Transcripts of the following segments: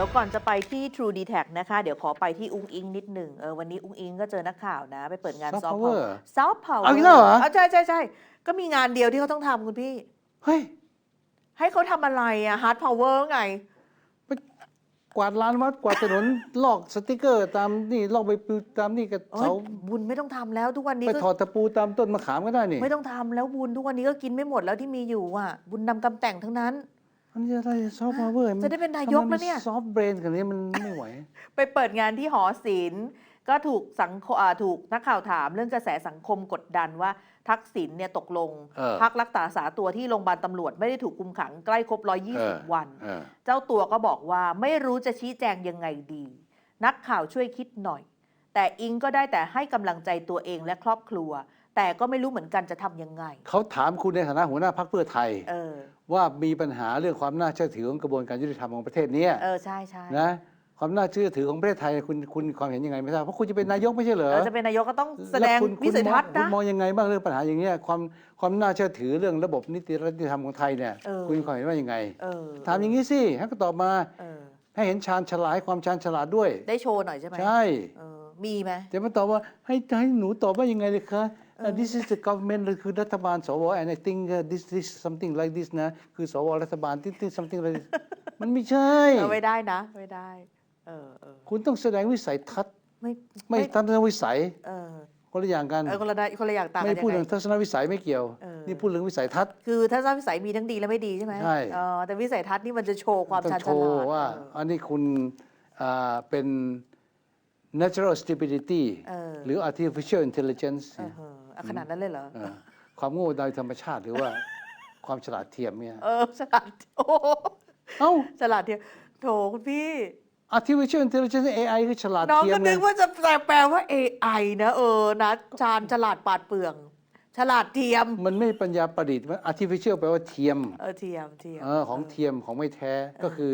ดี๋ยวก่อนจะไปที่ True d e t a c นะคะ เดี๋ยวขอไปที่อุ้งอิงนิดหนึ่งเออวันนี้อุ้งอิงก็เจอนักข่าวนะ ไปเปิดงาน Soft Soft Power Power Soft Power เอาอีกแล้วเหรอใช่ใช่ใช่ก็มีงานเดียวที่เขาต้องทำคุณพี่ เฮ้ยให้เขาทำอะไรอะ Hard Power ไง กวาดลานวัดกวาดถนน ลอกสติกเกอร์ ตามนี่ลอกไปปูตามนี่กับเอ้ยเสาบุญไม่ต้องทำแล้วทุกวันนี้ไปก็ถอดตะปูตามต้นมะขามก็ได้นี่ไม่ต้องทำแล้วบุญทุกวันนี้ก็กินไม่หมดแล้วที่มีอยู่อะ บุญนำกำแต่งทั้งนั้น มันจะอะไรซอฟต์พาวเวอร์จะได้เป็นนายกแล้วเนี่ย ซอฟต์เบรนกันนี้มันไม่ไหว ไปเปิดงานที่หอศิลป์ก็ถูกสังคมอ่าถูกนักข่าวถามเรื่องกระแสสังคมกดดันว่าทักษิณเนี่ยตกลง เออ พักรักษาตัวที่โรงพยาบาลตำรวจไม่ได้ถูกคุมขังใกล้ครบ เออ120 วัน เออ เจ้าตัวก็บอกว่าไม่รู้จะชี้แจงยังไงดี นักข่าวช่วยคิดหน่อย แต่อิงก็ได้แต่ให้กำลังใจตัวเองและครอบครัว แต่ก็ไม่รู้เหมือนกันจะทำยังไง เขาถามคุณในฐานะหัวหน้าพรรคเพื่อไทย เออ ว่ามีปัญหาเรื่องความน่าเชื่อถือของกระบวนการยุติธรรมของประเทศเนี้ยเออ ใช่ใช่นะความน่าเชื่อถือของประเทศไทยคุณคุณความเห็นยังไงไม่ทราบเพราะคุณจะเป็นนายกไม่ใช่เหรอเออจะเป็นนายกก็ต้องแสดงล้วคุณวิสัยทัศน์คุณนะมองยังไงบ้างเรื่องปัญหาอย่างเงี้ยความความน่าเชื่อถือเรื่องระบบนิติรัฐธรรมของไทยเนี่ยเออ คุณมีความเห็นว่ายังไง เออถามอย่างนี้สิให้ก็ตอบมาเออ ให้เห็นชาญฉลาดให้ความชาญฉลาดด้วย ได้โชว์หน่อยใช่ไหมใช่ เออมีไหมจะมาตอบว่าให้ให้หนูตอบว่ายังไงเลยคะ เออ this is the government คือรัฐบาลสว and I think uh, this this something like this นะ คือสวรัฐบาล this this something like this มันไม่ใช่ เออไม่ได้นะไม่ได้เออเออคุณต้องแสดงวิสัยทัศน์ ไม่ไม่ทัศนวิสัย เออคนละอย่างกัน เออคนละได้คนละอย่างต่างไม่กันพูดยังถึไงงทัศนวิสัยไม่เกี่ยว เออ นี่พูดเรื่องวิสัยทัศน์ คือถ้าสร้างวิสัยมีทั้งดีและไม่ดีใช่ไหมใช่ เออแต่วิสัยทัศน์นี่มันจะโชว์ความต้องชาญโชฉลาว์ดว่า เออ อันนี้คุณอ่าเป็น natural stupidity เออ หรือ artificial intelligence เออเออเอา ขนาดนั้นเลยเหรอเออความโง่โดยธรรมชาติหรือว่า ความฉลาดเทียมเนี่ยเออฉลาดโอ้โหเอ้าฉลาดเทียมโถคุณพี่ artificial intelligence AI คือฉลาดน้องเทียก็มนึไงกว่าจะแปลว่า AI นะเออนะชาญฉลาดปราดเปรื่อง ฉลาดเทียม มันไม่ปัญญาประดิษฐ์มัน artificial แปลว่าเทียมเออเทียมเทียมเออของเทียมของไม่แท้ก็คือ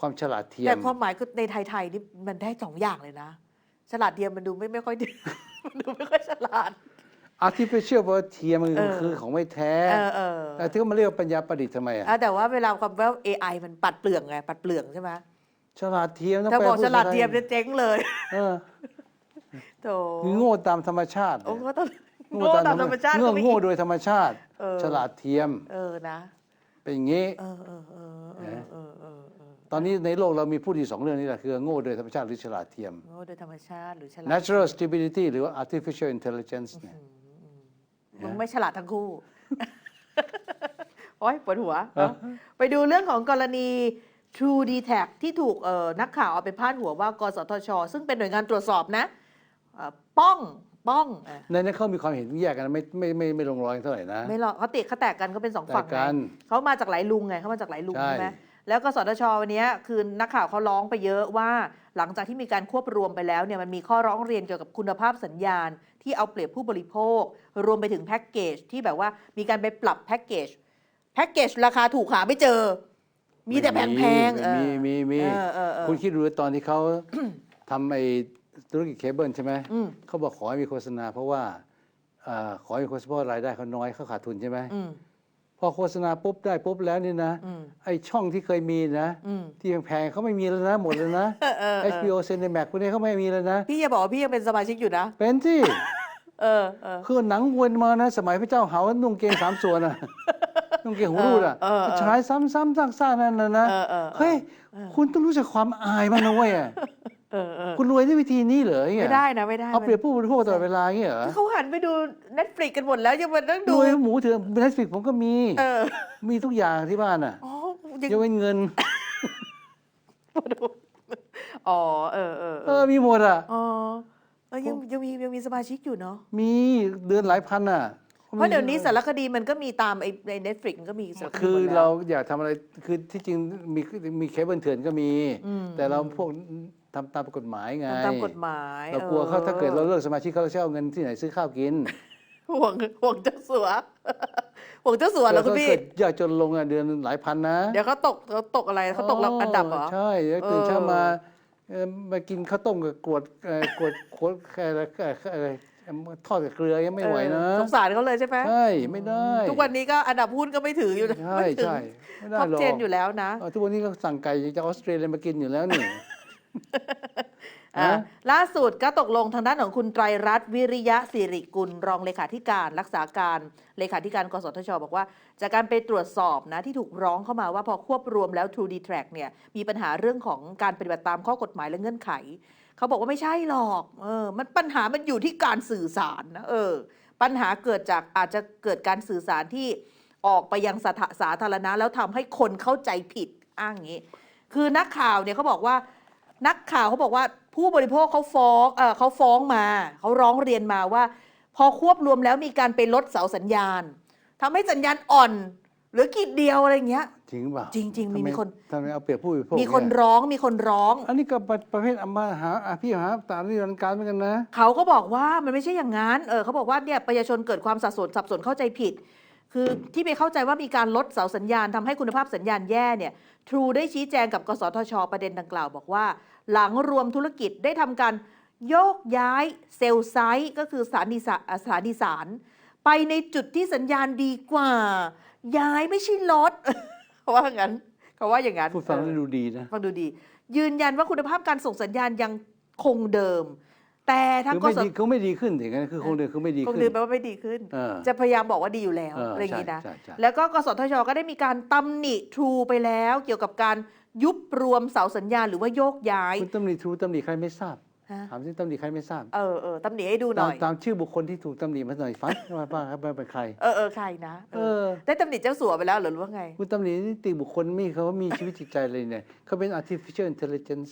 ความฉลาดเทียแต่มความหมายคือในไทยๆนี่มันได้สองอย่างเลยนะ ฉลาดเทียมมันดูไม่ไม่ค่อยดีมันดูไม่ค่อยฉลาด artificial แปลว่าเทียมมันเออคือของไม่แท้เออเออแต่ที่เขามาเรียกว่าปัญญาประดิษฐ์ทำไมอะอะแต่ว่าเวลาความว่า AI มันปัดเปลืองไงปัดเปลืองใช่ไหมฉลาดเทียมต้องถ้าแปลบอกพูฉลาดไเทียมเนี่ยเจ๊งเลยเออโถคือโง่ตามธรรมชาติโอ้ก็ต้องโง่ตามธรรมชาติโง่ก็ไม่โง่โดยธรรมชาติ เออฉลาดเทียมเออนะ เป็นอย่างนี้ เออเออเออเออเออเออเออตอนนี้ในโลกเรามีพูดอยู่สองเรื่องนี้แหละคือโง่โดยธรรมชาติหรือฉลาดเทียม โง่โดยธรรมชาติหรือฉลาด natural stupidity หรือว่า artificial intelligence เนี่ยมึ งไม่ฉลาดทั้งคู่ โอ้ยปวดหัวเอาไปดูเรื่องของกรณี True d e t a c ที่ถูกเอ่อนักข่าวเอาไปพาดหัวว่ากสทช ซึ่งเป็นหน่วยงานตรวจสอบนะเอ่อป้องป้องอะในนั้นเขามีความเห็นแยกกันนะไม่ไม่ไม่ไม่ลงรอยกันเท่าไหร่นะ ไม่หรอกเขาติเขาแตกกันก็เป็นสองฝั่งแตกกันไงเขามาจากหลายลุงไงเขามาจากหลายลุงใช่ใช่ไหม แล้วกสทชวันเนี้ยคือนักข่าวเขาร้องไปเยอะว่าหลังจากที่มีการควบรวมไปแล้วเนี่ยมันมีข้อร้องเรียนเกี่ยวกับคุณภาพสัญญาณ ที่เอาเปรียบผู้บริโภค รวมไปถึงแพ็กเกจที่แบบว่ามีการไปปรับแพ็กเกจแพ็กเกจราคาถูกหาไม่เจอ มีแต่แพงๆเออมีมีมีเออเออเออคุณคิดดูตอนที่เขาทำไอ้ธุรกิจเคเบิลใช่ไหมอืมเขาบอกขอให้มีโฆษณาเพราะว่าอ่าขอให้มีโฆษณาเพราะรายได้เขาน้อยเขาขาดทุนใช่ไหมอืม พอโฆษณาปุ๊บได้ปุ๊บแล้วนี่นะอืมไอ้ช่องที่เคยมีนะอืมที่แพงๆเขาไม่มีแล้วนะหมดแล้วนะเออเออเออ HBO Cinemax พวกนี้เขาไม่มีแล้วนะ พี่อย่าบอกว่าพี่ยังเป็นสมาชิกอยู่นะ เป็นที่เออเออคือหนังวนมานะ สมัยพระเจ้าเหานุ่งเกงสามส่วนอะนุ่งเกงหูรูดอะเออเออฉายซ้ำๆซากๆนั่นนะนะเออเออเออเฮ้ยคุณต้องรู้จักความอายมันนะเว้ย เออเออคุณรวยด้วยวิธีนี้เหรอเงี้ยไม่ได้นะไม่ได้เอาเปรียบผู้บริโภคตลอดเวลาเงี้ยเหรอเขาหันไปดู Netflix กันหมดแล้วยังมาต้องรดูวยหมูเถื่อนเน็ตฟลิกผมก็มีเออมีทุกอย่างที่บ้านอะอ๋อยังยกเว้นเงินอ๋อเออเออเออมีหมดอะอ๋อเออยังยังมียังมีสมาชิกอยู่เนาะมีเดือนหลายพันอะเพราะเดี๋ยวนี้สารคดีมันก็มีตามไอ้ใน Netflix มันก็มีสารคดีคือหมดแล้วเราอยากทำอะไรคือที่จริงมีมีเคเบิลเถื่อนก็มีอืมแต่เราพวก ทำตามกฎหมายไงทำตามกฎหมายเรากลัวเขาออถ้าเกิดเราเลิกสมาชิกเขาจะเอาเงินที่ไหนซื้อข้าวกินห่วงห่วงเจ้าสัวห่วงเจ้าสัวเหรอคุณพี่เกิดยากจนลงอะเดือนหลายพันนะ เดี๋ยวเขาตกเขาตกอะไรเขาตกอันดับเหรอใช่แล้วตื่นเออเช้ามาเอ่อมากินข้าวต้มกับกรวดเอ่อกรวดขวดอะไรอะไรอะไรทอดกับเกลือยังไม่ไหวนะเออสงสารเขาเลยใช่ไหมใช่ไม่ได้ ทุกวันนี้ก็อันดับหุ้นก็ไม่ถืออยู่นะใช่ไม่ถึงใช่ไม่ได้ท็อปหรอกเจนอยู่แล้วนะเออทุกวันนี้ก็สั่งไก่จากออสเตรเลียมากินอยู่แล้วนี่อะฮะ ล่าสุดก็ตกลงทางด้านของคุณไตรรัตน์วิริยะสิริกุล รองเลขาธิการรักษาการเลขาธิการกสทช บอกว่า จากการไปตรวจสอบนะที่ถูกร้องเข้ามาว่าพอควบรวมแล้ว True d t r a c เนี่ยมีปัญหาเรื่องของการปฏิบัติตามข้อกฎหมายและเงื่อนไข เขาบอกว่าไม่ใช่หรอกเออมันปัญหามันอยู่ที่การสื่อสารนะเออปัญหาเกิดจากอาจจะเกิดการสื่อสารที่ออกไปยังสาธสาธารณะแล้วทำให้คนเข้าใจผิดอ้างอย่างนี้ คือนักข่าวเนี่ยเขาบอกว่า นักข่าวเขาบอกว่าผู้บริโภคเขาฟ้องเออเขาฟ้องมาเขาร้องเรียนมาว่า พอควบรวมแล้วมีการไปลดเสาสัญญาณทำให้สัญญาณอ่อนเหลือขีดเดียวอะไรเงี้ย จริงเปล่าจริงๆมีทำไมีคนทำไมเอาเปรียบผู้บริโภคมีคนเยร้องมีคนร้อง อันนี้ก็ประประเภทอำมาหาอะพี่หาตามนิรันดร์การเหมือนกันนะ เขาก็บอกว่ามันไม่ใช่อย่างนั้นเออเขาบอกว่าเนี่ยประชาชนเกิดความสับสนสับสนเข้าใจผิด คือที่ไปเข้าใจว่ามีการลดเสาสัญญาณทำให้คุณภาพสัญญาณแย่เนี่ยทรูได้ชี้แจงกับกสทช ประเด็นดังกล่าวบอกว่า หลังรวมธุรกิจได้ทำการโยกย้ายเซลล์ไซต์ก็คือสถานีสาสถานีสาร ไปในจุดที่สัญญาณดีกว่า ย้ายไม่ใช่ลดเขาว่างั้นเขาว่าอย่างนั้นพูดฟังแล้วเออดูดีนะฟังดูดี ยืนยันว่าคุณภาพการส่งสัญญาณยังคงเดิม แต่ทางคือกไม่สดีเขาไม่ดีขึ้นถึงนั้นคือคงเดินคือไม่ดีคงขึ้นเดิมแปลว่าไม่ดีขึ้น เออจะพยายามบอกว่าดีอยู่แล้วเออออะไรอย่างนี้นะ ใช่ใช่ใช่ แล้วก็กสทชก็ได้มีการตำหนิทรูไปแล้ว เกี่ยวกับการยุบรวมเสาสัญญาณหรือว่าโยกย้ายคุณตำหนิทรูตำหนิใครไม่ทราบฮะถามที่ตำหนิใครไม่ทราบเออเออตำหนิให้ดูหตาน่มอย ตามชื่อบุคคลที่ถูกตำหนิมาหน่อยฟังว่าว่าครับว่าเป็นใคร เออเออใครนะเอเอออ ได้ตำหนิเจ้าสัวไปแล้วเหรือหรือว่าไง คุณตำหนินิติบุคคลมีเขามีชีวิตจิตใจเลยเนี่ยเขาเป็น artificial intelligence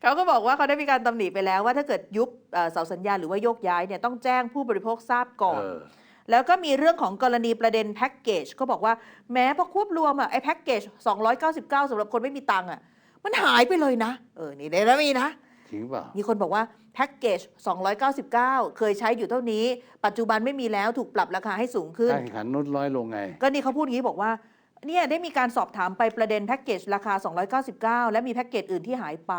เขาก็บอกว่าเขาได้มีการตำหนิไปแล้วว่าถ้าเกิดยุบเอ่อเสาสัญญาณหรือว่าโยกย้ายเนี่ยต้องแจ้งผู้บริโภคทราบก่อนเออแล้วก็มีเรื่องของกรณีประเด็นแพ็กเกจก็บอกว่าแม้พอควบรวมอะไอ้แพ็กเกจ299สำหรับคนไม่มีตังค์อะมันหายไปเลยนะ เออ นี่ได้แล้วมีนะจริงเปล่ามีคนบอกว่าแพ็กเกจ 299 เคยใช้อยู่เท่านี้ ปัจจุบันไม่มีแล้วถูกปรับราคาให้สูงขึ้นการแข่งขันลดน้อยลงไง ก็นี่เขาพูดอย่างนี้บอกว่า เนี่ยได้มีการสอบถามไปประเด็นแพ็กเกจราคา 299 และมีแพ็กเกจอื่นที่หายไป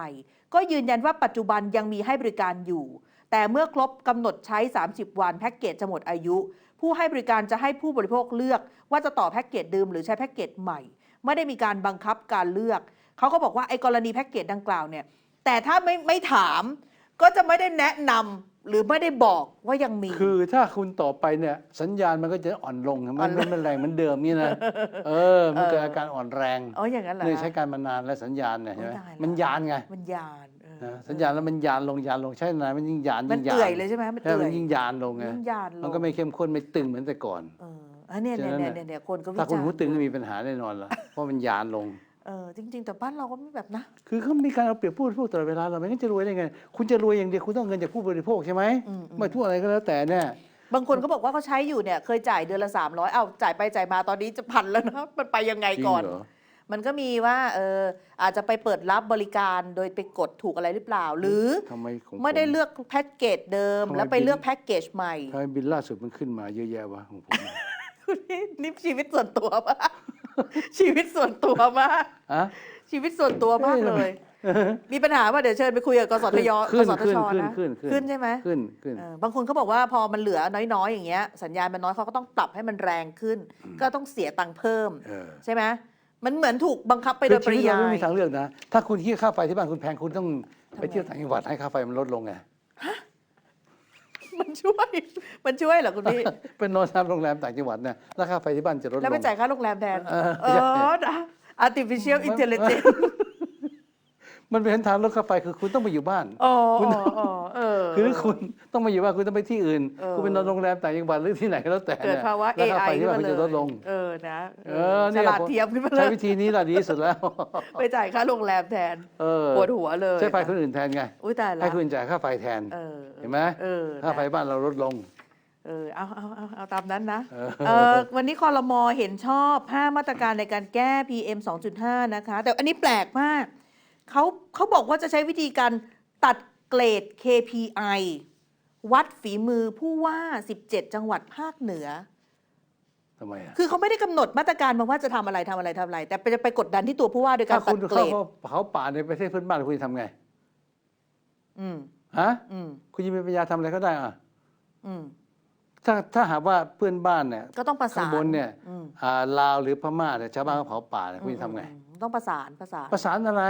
ก็ยืนยันว่าปัจจุบันยังมีให้บริการอยู่ แต่เมื่อครบกำหนดใช้ 30 วันแพ็กเกจจะหมดอายุ ผู้ให้บริการจะให้ผู้บริโภคเลือก ว่าจะต่อแพ็กเกจเดิมหรือใช้แพ็กเกจใหม่ ไม่ได้มีการบังคับการเลือก เขาก็บอกว่าไอ้กรณีแพ็กเกจดังกล่าวเนี่ยแต่ถ้าไม่ไม่ถามก็จะไม่ได้แนะนำ หรือไม่ได้บอกว่ายังมี คือถ้าคุณต่อไปเนี่ย สัญญาณมันก็จะอ่อนลงอ่มัอนนลงมันมันแรงเหมือนเดิมนี่นะเออ มันเกิดเออออาการอ่อนแรงอ๋ออย่างนั้นเหรอเนี่ยคะใช้การมานานแล้วสัญญาณเนี่ยโอ้ใช่ไหมตายแล้วมันยานไงมันยานเออนะสัญญาณแล้วมันยานลงยานลงใช่นานมันยิ่งยานมันยิ่งยานเอื่อยเลยใช่ไหมมันใช่เอื่มัอนยยิ่งยานลงไงยิ่งยานลงมันก็ไม่เข้มข้นไม่ตึงเหมือนแต่ก่อนเอออันเนี้ยเนี่ยฉะนั้นเนี่ยน่ะเนี่ยเนี่ยคนก็วิถ้าจารคุณณ์หูตึงก็มีปัญหาแน่นอนละเพราะมันยานลง เออจริง ๆ แต่บ้านเราก็ไม่แบบนะ คือเขามีการเอาเปรียบผู้บริโภคตลอดเวลาเราไม่งั้นจะรวยได้ไง คุณจะรวยอย่างเดียวคุณต้องเอาเงินจากผู้บริโภคใช่ไหมอืมอืม ไม่ทุกอะไรก็แล้วแต่เนี่ย บางคนก็บอกว่าเขาใช้อยู่เนี่ย เคยจ่ายเดือนละ 300 เอาจ่ายไปจ่ายมาตอนนี้จะพันแล้วนะ มันไปยังไงจริงก่อนเหรอ มันก็มีว่าเอออาจจะไปเปิดรับบริการโดยไปกดถูกอะไรหรือเปล่า หรือทำไมของไม่ได้ผเลือกแพ็กเกจเดิม ทำไม แล้วไปบินเลือกแพ็กเกจใหม่ทำไมบินล่าสุดมันขึ้นมาเยอะแยะวะของผม คุณนี่นี่ชีวิตส่วนตัวมาก ชีวิตส่วนตัวมากอะ ชีวิตส่วนตัวมากเฮ้ยเลย มีปัญหาว่าเดี๋ยวเชิญไปคุยกับกสทยขึ้กนสทขึ้นชขึ้นนะขึ้นขึ้นขึ้น ใช่ไหมขึ้นขึ้น เออบางคนเขาบอกว่าพอมันเหลือน้อยๆ อย่างเงี้ยสัญญาณมันน้อยเขาก็ต้องปรับให้มันแรงขึ้น ก็ต้องเสียตังค์เพิ่ม เออ ใช่ไหมมันเหมือนถูกบังคับไปไปโดโดยยปปริริยายายไม่มีทางเลือกนะ ถ้าคุณคิดค่าไฟที่บ้านคุณแพงคุณต้องทำไมไปเที่ยวต่างจังหวัดให้ค่าไฟมันลดลงไง มันช่วย มันช่วยเหรอคุณพี่ เป็นนอนตามโรงแรมต่างจังหวัดเนี่ยราคาไฟที่บ้านจะลดลแล้วไปงจ่ายค่าโรงแรมแทน เออเออนะ artificial intelligence มันเป็นทางลดค่าไฟคือคุณต้องไปอยู่บ้านอ๋ออ๋ออ๋อเออคือคุณต้องมาอยู่บ้านคุณต้องไปที่อื่นเออคุณไปนอนโรงแรมต่างจังหวัดหรือที่ไหนก็แล้วแต่เกิดนี่ยภาวะราคา AI ไฟที่ขึ้นบ้านมามันเลจะลดลงยเออนะเออฉเนี่ยลาดเทียมขึ้นมาเลใช้ยวิธีนี้ล่ะดีที่สุดแล้ว ไปจ่ายค่าโรงแรมแทนเออปวดหัวเลยใช้ไฟคนอื่นแทนไงอุ้ยตายละให้คุณจ่ายค่าไฟแทนเออเห็นไหมเออค่าไฟนะบ้านเราลดลงเออเอาเอาเอาเอาตามนั้นนะเออเออวันนี้คอรมอเห็นชอบ 5 มาตรการในการแก้ PM 2.5 นะคะ แต่อันนี้แปลกมาก เขาเขาบอกว่าจะใช้วิธีการตัดเกรด KPI วัดฝีมือผู้ว่า 17 จังหวัดภาคเหนือทำไมอะคือเขาไม่ได้กำหนดมาตรการมาว่าจะทำอะไรทำอะไรทำอะไร แต่จะไปกดดันที่ตัวผู้ว่าโดยกาถ้ารตัคุดณเกรเข้าดเผาป่าในประเทศเพื่อนบ้านคุณจะทำไงอืมฮะอืมคุณจะมีปัญญาทำอะไรก็ได้อะอืมถ้าถ้าหากว่าเพื่อนบ้านเนี่ยก็ต้องประข้าสางนบนเนี่ยอืมอ่าลาวหรือพม่าเนี่ยชาวบ้านเขาเผาป่าเนี่ยคุณจะทำไง อืมต้องประสานประสานประสานอะไร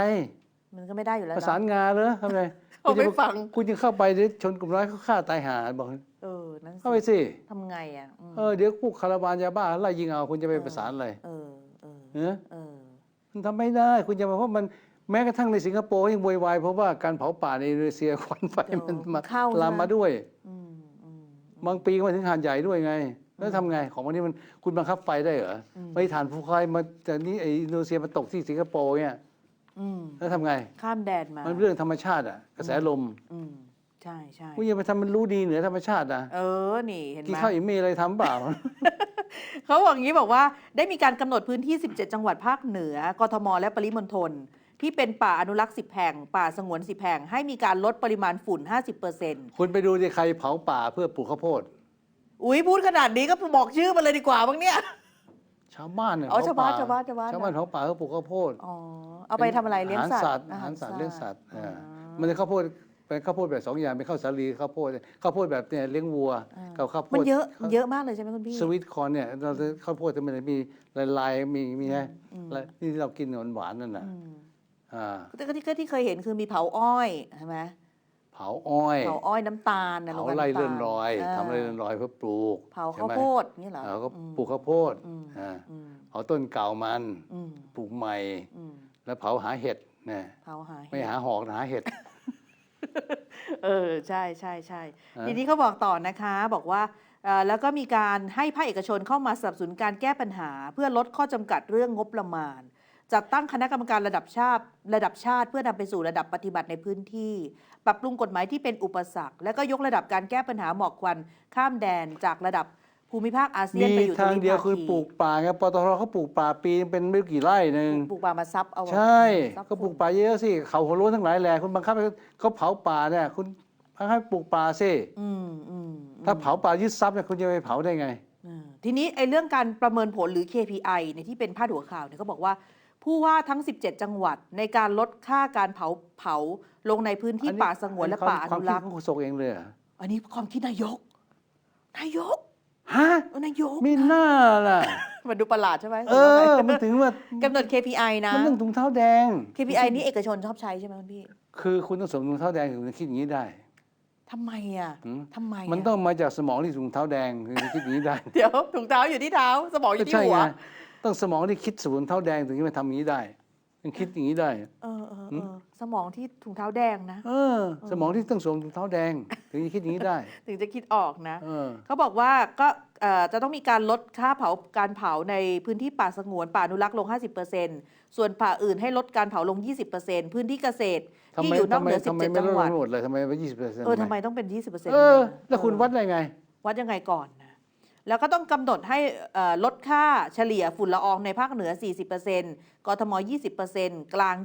มันก็ไม่ได้อยู่แล้วประสานเนอะงานเหรอทำไงเขาไม่คุณจะฟัง คุณจะเข้าไปเดี๋ยวชนกลุ่มร้ายเขาฆ่าตายหาบอกเออนั่นเข้าไปสิสิทำไงอะอืมเออเดี๋ยวพวกคาราวานยาบ้าไล่ยิงเอาคุณจะไปประสานอะไรเออเออเออเออมันทำไม่ได้ คุณจะมาเพราะมันแม้กระทั่งในสิงคโปร์ยังโวยวายเพราะว่าการเผาป่าในอินโดนีเซียควันไฟมันมาเข้าลามมาด้วยอืมอืมบางปีก็มาถึงหาดใหญ่ด้วยไง แล้วทำไงของวันนี้มันคุณบังคับไฟได้เหรออไม่ฐานภูเขามาจากนี้ไออินโดนีเซียมาตกที่สิงคโปร์เนี่ย อืมแล้วทำไง ข้ามแดนมา มันเรื่องธรรมชาติอะ กระแสลมอืมใช่ใช่คุณอย่าไปทำมันรู้ดีเหนือธรรมชาตินะเออ นี่เห็นกินไหมข้าวอิ่มมีอะไรทำเปล่า เขาบอกอย่างนี้บอกว่าได้มีการกำหนดพื้นที่ 17 จังหวัดภาคเหนือกทม และปริมณฑลที่เป็นป่าอนุรักษ์ 10 แห่ง ป่าสงวน 10 แห่ง ให้มีการลดปริมาณฝุ่น 50%คุณไปดูที่ใครเผาป่าเพื่อปลูกข้าวโพด อุ้ยพูดขนาดนี้ก็บอกชื่อมาเลยดีกว่าบ้างเนี่ย ชาวบ้านเนี่ยอ๋อเผชาวบ้านป่ชาวบ้านชาวบ้าน ชาวบ้านเผาป่าเพื่อปลูกข้าวโพด อ๋อ เอาไปทำอะไรเลี้ยงสัตว์อาหารสัตว์อาหารสัตว์เลี้ยงสัตว์อ๋อเออมันจะข้าวโพดเป็นข้าวโพดแบบสองอย่างเป็นข้าวสาลีข้าวโพดข้าวโพดแบบเนี่ยเลี้ยงวัวกับข้าวโพดมันเยอะมันเยอะมากเลยใช่ไหมคุณพี่ สวีทคอร์นเนี่ยเราจะข้าวโพดจะมันจะมีลายๆมีมีไงแล้วที่เรากินหวานๆนั่นน่ะอืมอ่าแต่ก็ที่ก็ที่เคยเห็นคือมีเผาอ้อยใช่ไหมเผาอ้อย เผาอ้อยน้ำตาลนะเผาโงงานไร่น้ำตาลเลื่อนรอยาทำไร่เลื่อนรอยเพื่อปลูกเผาใช่ข้าวไหมโพดนี่เหรอ เราก็อืมปลูกข้าวโพดอืม อ่าอืมเผาต้นเก่ามันอืมปลูกใหม่ อืม แล้วเผาหาเห็ดนะเผาหาไม่เห็ดหาหอกนะหาเห็ด เออใช่ใช่ใช่ฮะทีนี้เขาบอกต่อนะคะ บอกว่าเอ่อแล้วก็มีการให้ภาคเอกชนเข้ามาสนับสนุนการแก้ปัญหา เพื่อลดข้อจำกัดเรื่องงบประมาณจัดตั้งคณะกรรมการระดับชาติระดับชาติ เพื่อนำไปสู่ระดับปฏิบัติในพื้นที่ ปรับปรุงกฎหมายที่เป็นอุปสรรค และก็ยกระดับการแก้ปัญหาหมอกควันข้ามแดนจากระดับ ภูมิภาคอาเซียนมีไปอยู่ทางเดียวคือทวิภปลูกป่าไงปตทเขาปลูกป่าปีนึงเป็นไม่รู้กี่ไร่หนึ่ง ปลูกป่ามาซับเอาใช่ ซับก็ปลูกฝุ่นป่าเยอะสิ เขาหัวโล้นทั้งหลายแหละคุณบังคับให้เขาเผาป่าเนี่ยคุณบังคับให้ปลูกป่าสิอืมอืมถ้าเผาป่ายึดทรัพย์เนี่ยคุณจะไปเผาได้ไง อ่าทีนี้ไอ้เรื่องการประเมินผลหรือ KPI ในยที่เป็นพาดหัวข่าวเนี่ยเขาบอกว่า ผู้ว่าทั้ง 17 จังหวัดในการลดค่าการเผาเผาลงในพื้นที่อันนี้ ป่าสงวนและป่าอความนุคิดรักษ์ของโฆษกเองเลยเหรออันนี้ความคิดนายก นายก ฮะเออนายกมีหน้าล่ะ มันดูประหลาดใช่ไหมเออ มันถึงว่ากำหนด KPI นะมันต้องถุงเท้าแดง KPI นี่เอกชนชอบใช้ใช่ไหมคุณพี่ คือคุณต้องสวมถุงเท้าแดงถึงจะคิดอย่างนี้ได้ทำไมอะหืมทำไมะมันต้องมาจากสมองที่ถุงเท้าแดงถึงจะคิดอย่างนี้ได้ เดี๋ยวถุงเท้าอยู่ที่เท้า สมองอยู่ที่ใช่หัวไงต้องสมองที่คิดสวนเท้าแดงถึงจะมาทำอย่างนี้ได้ มันคิดอย่างนี้ได้ เออเออเออสมองที่ถุงเท้าแดงนะ เออ สมองที่ต้องสวมถุงเท้าแดง ถึงจะคิดอย่างนี้ได้ ถึงจะคิดออกนะ เออ เขาบอกว่าก็เอ่อจะต้องมีการลดค่าเผาการเผาในพื้นที่ป่าสงวนป่าอนุรักษ์ลง 50%ส่วนป่าอื่นให้ลดการเผาลง 20%พื้นที่เกษตรทำที่ไมอยู่นอทำกไมเหนือ ทำไม17ไม่จัลงดหวัดหมดเลยทำไมไปยี่สิบเปอร์เซ็นต์เออทำไมต้องเป็น 20%เออ แล้วคุณวัดได้ไง วัดยังไงก่อนนะ แล้วก็ต้องกำหนดให้เอ่อลดค่าเฉลี่ยฝุ่นละอองในภาคเหนือ 40%กทม 20%กลาง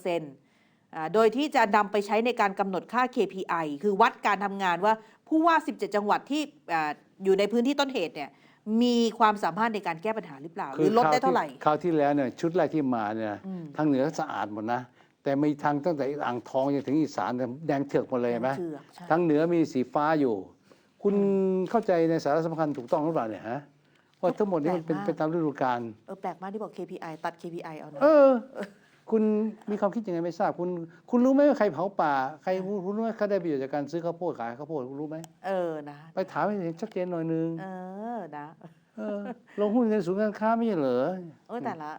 20%อ่าโดยที่จะนำไปใช้ในการกำหนดค่า KPI คือวัดการทำงานว่าผู้ว่า 17 จังหวัดที่อ่าอยู่ในพื้นที่ต้นเหตุเนี่ยมีความสามารถในการแก้ปัญหาหรือเปล่า หรือลดได้เท่าไหร่คราวที่แล้วเนี่ยชุดแรกที่มาเนี่ยอืมทางเหนือสะอาดหมดนะ แต่มีทางตั้งแต่อ่างทองจนถึงอีสานเนี่ยแดงเถือกหมดเลยเห็นไหมเชือกใช่ทางเหนือมีสีฟ้าอยู่ คุณเข้าใจในสาระสำคัญถูกต้องหรือเปล่าเนี่ยฮะว่าทั้งหมดนี้มันเป็นแปลกมาก เป็นตามฤดูกาลเออแปลกมากที่บอก KPI ตัด KPI เอานะเออ คุณมีความคิดยังไงไม่ทราบ คุณ คุณรู้ไหมว่าใครเผาป่า ใครคุณรู้ไหมเขาได้ประโยชน์จากการซื้อข้าวโพดขายข้าวโพดคุณรู้ไหมเออนะไปถามให้เห็นชัดเจนหน่อยนึงเออนะเออลงหุ้นในศูนย์การค้าไม่ใช่เหรอ เออแต่ละ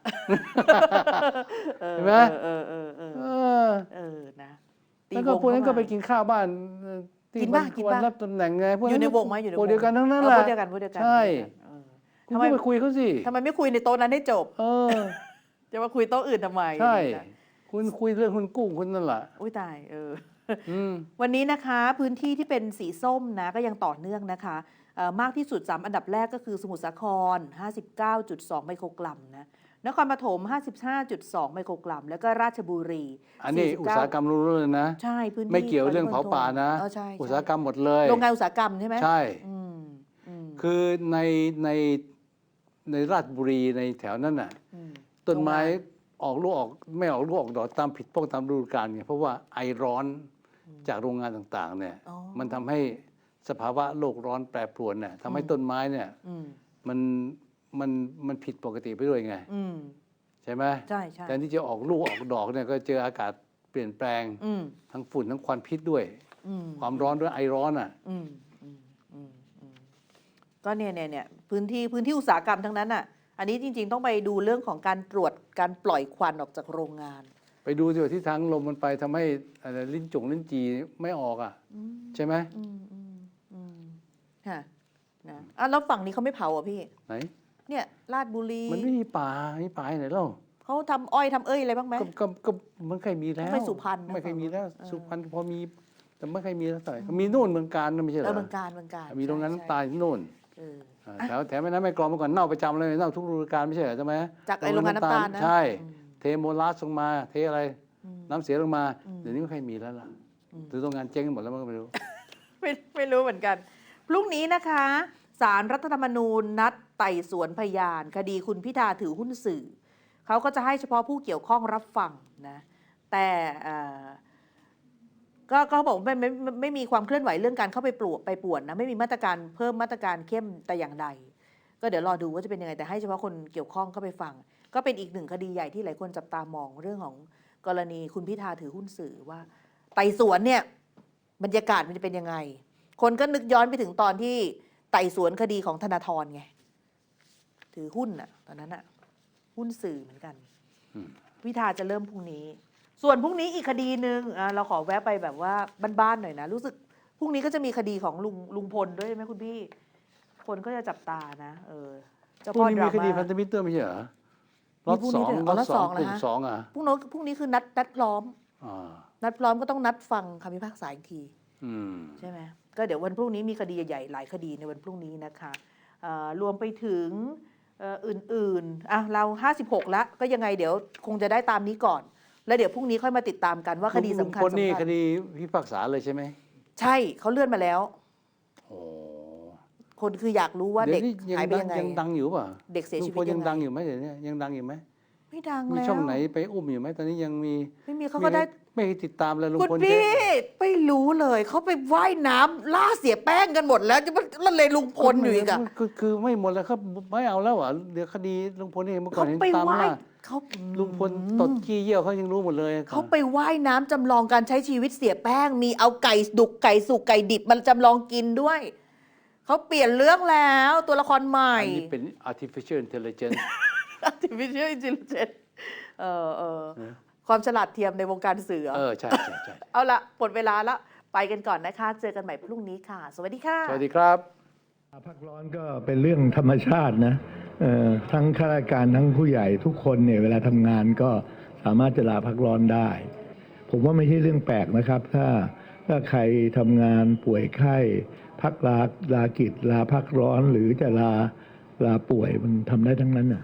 เห็นไหม เออเออเออเอเอออ เออนะตีแล้วก็วงพวกนั้นก็เข้าไปมากินข้าวบ้านเอ่อที่ กินบ้างวักินวับ้างรับตำแหน่งไงพวกอยู่ในนั้นวงไหมอยู่ในพวกวงเดียวกันทั้งนั้นเออแหละพวกเดียวกันพวกเดียวกันใช่เออคุณทำไมก็ไปคุยเขาสิทำไมไม่คุยในโต๊ะนั้นให้จบ เออ จะมาคุยโต๊ะอื่นทำไมใช่นะคุณคุยเรื่องคุณกุ้งคุณนั่นแหละอุ้ยตายเอออืมวันนี้นะคะพื้นที่ที่เป็นสีส้มนะก็ยังต่อเนื่องนะคะเอ่อมากที่สุด3อันดับแรกก็คือสมุทรสาคร 59.2 ไมโครกรัมนะ นครปฐม 55.2 ไมโครกรัม แล้วก็ราชบุรีอันนี้49อุตสาหกรรมรู้ๆเลยนะ ใช่พื้นที่ไม่เกี่ยวเรื่องเผาป่านะ เออใช่ใช่อุตสาหกรรมหมดเลย โรงงานอุตสาหกรรมใช่ไหมใช่ อืมอืมคือในในในราชบุรีในแถวนั้นน่ะ ม ต้นไม้โรงงออกลูกออกไม่ออกลูกออกดอกตามผิดพวกตามฤดูกาลไงเพราะว่าไอร้อนจากโรงงานต่างๆเนี่ยอ๋อ มันทำให้สภาวะโลกร้อนแปรปรวนเนี่ยทำให้ต้นไม้เนี่ยอืมมัน มันมันผิดปกติไปด้วยไง อืม ใช่ไหมใช่ใช่ แทนที่จะออกลูก ออกดอกเนี่ยก็เจออากาศเปลี่ยนแปลง อืมทั้งฝุ่นทั้งควันพิษด้วย อืม ความร้อนด้วยไอร้อนอะ อืมอืมอืมอืมก็เนี่ยเนี่ยเนี่ยพื้นที่พื้นที่อุตสาหกรรมทั้งนั้นอะ อันนี้จริง ๆ ต้องไปดูเรื่องของการตรวจการปล่อยควันออกจากโรงงาน ไปดูสิว่าที่ทางลมมันไปทำให้อะไรลิ้นจงลิ้นจีไม่ออกอะอืมใช่ไหมอืมอืมอืมค่ะนะอะแล้วฝั่งนี้เขาไม่เผาอะพี่ ไหน เนี่ยลาดบุรีมันไม่มีป่ามีป่าไหนเล่าเขาทำอ้อยทำเอ้ยอะไรบ้างไหม ก็ก็ก็มันเคยมีแล้วไม่สุพรรณนะไม่เคยมีแล้วเออ สุพรรณพอมี แต่ไม่เคยมีแล้วเท่าไหร่มีโน่นเมืองการนะไม่ใช่เหรเอออเมืองการเมืองการมีโรงงานใช่น้ำตาลที่โน่นเออ อ่าแถวแถวแม่น้ำแม่กลองเมื่อก่อนเน่าประจำเลยเน่าทุกฤดูกาลไม่ใช่เหรอใช่ไหมจากไอ้โรงงานน้ำตาลนะใช่ อืม เทโมลาสลงมา เทอะไร อืม น้ำเสียลงมา อืม เดี๋ยวนี้ไม่เคยมีแล้วล่ะอืมหรือโรงงานเจ๊งกันหมดแล้วมันก็ไม่รู้ ไม่ไม่รู้เหมือนกัน พรุ่งนี้นะคะสารรัฐธรรมนูญนัด ไต่สวนพยาน คดีคุณพิธาถือหุ้นสื่อ เขาก็จะให้เฉพาะผู้เกี่ยวข้องรับฟังนะแต่ก็ก็เขาบอกไม่ไม่ไม่ไม่มีความเคลื่อนไหวเรื่องการเข้าไปปลวกไปป่วนนะไม่มีมาตรการเพิ่มมาตรการเข้มแต่อย่างใด ก็เดี๋ยวรอดูว่าจะเป็นยังไงแต่ให้เฉพาะคนเกี่ยวข้องเข้าไปฟัง ก็เป็นอีกหนึ่งคดีใหญ่ที่หลายคนจับตามองเรื่องของกรณีคุณพิธาถือหุ้นสื่อว่า ไต่สวนเนี่ยบรรยากาศมันจะเป็นยังไง คนก็นึกย้อนไปถึงตอนที่ไต่สวนคดีของธนาธรไง ถือหุ้นอะตอนนั้นอะหุ้นสื่อเหมือนกันอืมพิธาจะเริ่มพรุ่งนี้ ส่วนพรุ่งนี้อีกคดีหนึ่งอะเราขอแวะไปแบบว่าบ้านๆหน่อยนะ รู้สึกพรุ่งนี้ก็จะมีคดีของลุงลุงพลด้วยใช่ไหมคุณพี่ คนก็จะจับตานะ เออเจ้าพวพ่กอนี้ดมีราคดีพัม่านธมิตรด้วยไม่ใช่เหรอมีรอบพวกสนี้องด้วยเหรรออบรอบสสอองงเหรอกลุ่มฮะสองอะพรุ่งนี้พรุ่งนี้คือนัดนัดพร้อมอ่านัดพร้อมก็ต้องนัดฟังคำพิพากษาอีกทีอืมใช่ไหมก็เดี๋ยววันพรุ่งนี้มีคดีใหญ่ๆหลายคดีในวันพรุ่งนี้นะคะเอ่อรวมไปถึงเอ่ออื่นๆอะเรา 56 แล้วก็ยังไงเดี๋ยวคงจะได้ตามนี้ก่อน แล้วเดี๋ยวพรุ่งนี้ค่อยมาติดตามกันว่าคดีสำคัญลุงพลนี่สำคคัญดีพิพากษาเลยใช่ไหมใช่เขาเลื่อนมาแล้ว โอ้คนคืออยากรู้ว่าเดี๋ยเด็วกนี้ยังหายไปดังยังไง ยังดังอยู่ป่ะเด็กเสียลุชีงวิพตลยัยังงไง ดังอยู่ไหมเดี๋ยวนี้ยังดังอยู่ไหมไม่ดังมีแล้วช่องไหนไปอุ้มอยู่ไหมตอนนี้ยังมี ไม่มีเขาก็ได้ ไม่ติดตามเลยลุงคุณพลพี่เยอะไม่รู้เลยเขาไปว่ายน้ำล่าเสียแป้งกันหมดแล้วจะมันละเลยลุงพลอยู่อีกอะคือคือไม่หมดแล้วครับไม่เอาแล้วอะเดี๋ยวคดีลุงพลนี่เมื่อก่อเขานเห็นไปตามว่ายล่าเขาลุงพลตดขี้เยี่ยวเขายังรู้หมดเลยเขาไปว่ายน้ำจำลองการใช้ชีวิตเสียแป้ง มีเอาไก่ดุกไก่สุกไก่ดิบมันจำลองกินด้วย เขาเปลี่ยนเรื่องแล้วตัวละครใหม่ อันนี้เป็น artificial intelligence artificial intelligence เออเออเออ ความฉลาดเทียมในวงการสื่อเออใช่ใช่ใช่เอาละหมดเวลาแล้วไปกันก่อนนะคะ เจอกันใหม่พรุ่งนี้ค่ะ สวัสดีค่ะ สวัสดีครับ พักร้อนก็เป็นเรื่องธรรมชาตินะเอ่อทั้งข้าราชการทั้งผู้ใหญ่ทุกคนเนี่ยเวลาทำงานก็สามารถจะลาพักร้อนได้ ผมว่าไม่ใช่เรื่องแปลกนะครับ ถ้าถ้าใครทำงานป่วยไข้ พักลาลากิจลาพักร้อนหรือจะลาลาป่วยมันทำได้ทั้งนั้นน่ะ